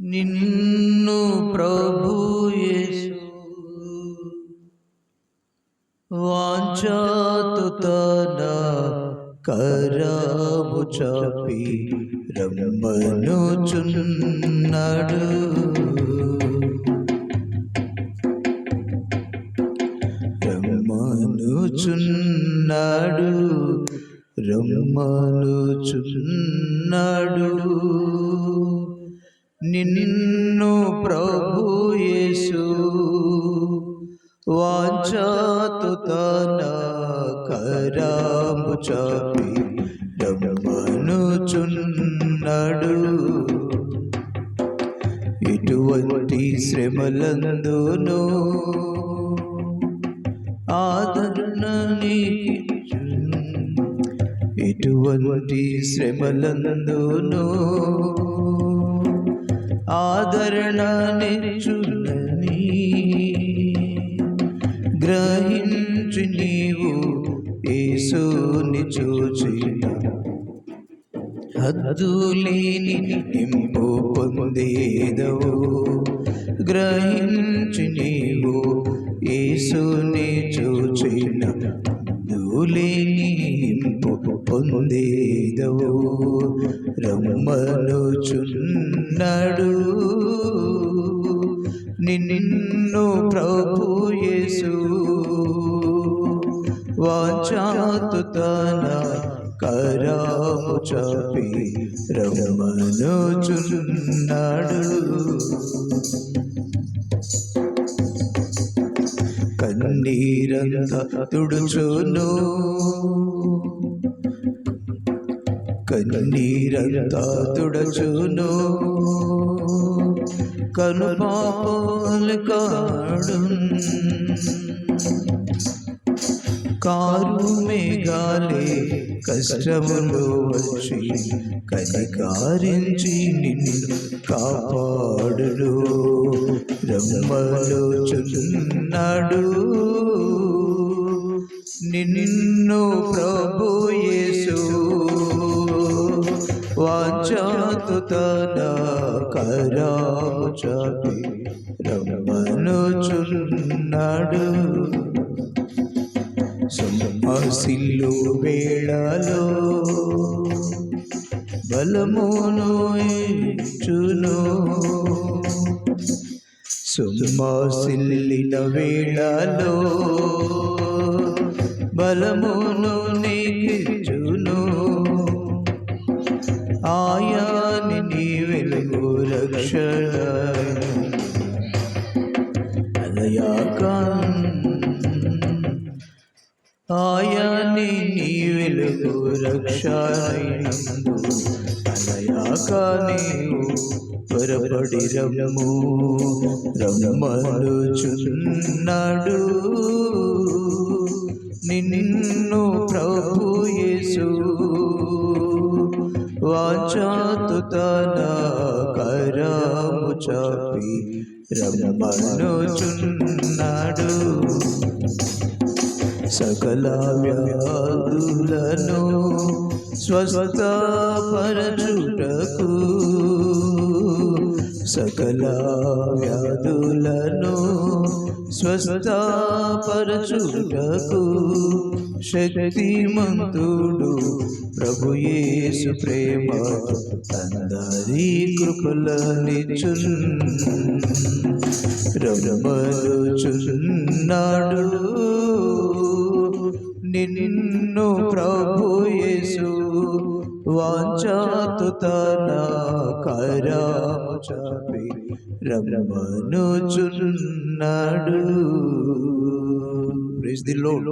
నిన్ను ప్రభు యేసు. వాంఛాతు తన కరము చాపి రమ్మనుచున్నాడు రమ్మనుచున్నాడు రమ్మనుచున్నాడు నిన్ను ప్రభు యేసు వాంఛాతు తన కరాము చాపి రమ్మనుచున్నాడు ఇటువంటి శ్రమలందును ఆదరణ నీకిచ్చును. ఎటువంటి శ్రమలందును ఆదరణ నిచ్చునని గ్రహించి నీవు యేసుని చూచిన హద్దు లేని నింపు పొందేదవు. గ్రహించి నీవు యేసుని చూచిన హద్దులేని ఇంపు పొందేదవు. రమ్మనుచున్నాడు. నిన్ను ప్రభు యేసు. వాచాతు తన కరాము చాపి రమ్మనుచున్నాడు. కన్నీరంత తుడుచును. కన్నీరంత తుడచును. కను పాపాలు కాడు కారు మేఘాలే కష్టములు వచ్చి కనికారించి నిన్ను కాపాడు రమ్మలో చున్నాడు. నిన్ను ప్రభు యేసు. వాచాతు తన రమ్మను చున్నాడు. రమ్మనుచున్నాడు సొమ్మసిల్లు వేళలో బలమును ఇచ్చును. సొమ్మసిల్లిన వేళలో బలమును నీకిచ్చును. ఆయాని నీ వెలుగు రక్షణ అలయాకాన్ ఆయాని నీ వెలుగు రక్షణందు అలయాకా నీవు రమ్ము రమ్మనుచున్నాడు నిన్ను ప్రభు యేసు వాచాతు తన కరాము చాపి రమ్మనుచున్నాడు సకల వ్యాధులను స్వస్థపరచుటకు సకల వ్యాధులను స్వస్థపరచుటకు శక్తిమంతుడు ప్రభు యేసు ప్రేమ అందరి కృపలనిచున్ రమలుచున్నాడు నిన్ను ప్రభు యేసు వాంఛాతు తన కరాము చాపి రమనుచున్నాడు ప్రైజ్ ది లోడ్